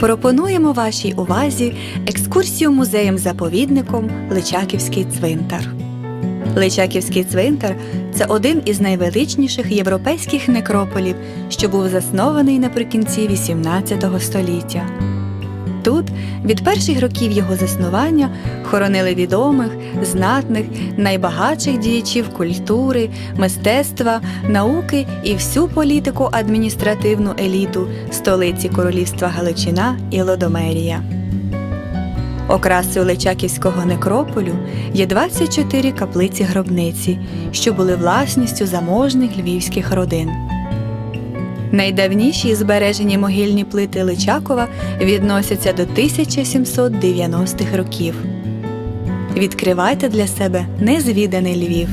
Пропонуємо вашій увазі екскурсію музеєм-заповідником Личаківський цвинтар. Личаківський цвинтар це один із найвеличніших європейських некрополів, що був заснований наприкінці XVIII століття. Тут від перших років його заснування хоронили відомих, знатних, найбагатших діячів культури, мистецтва, науки і всю політику адміністративну еліту столиці королівства Галичина і Лодомерія. Окрасою Личаківського некрополю є 24 каплиці гробниці, що були власністю заможних львівських родин. Найдавніші збережені могильні плити Личакова відносяться до 1790-х років. Відкривайте для себе незвіданий Львів.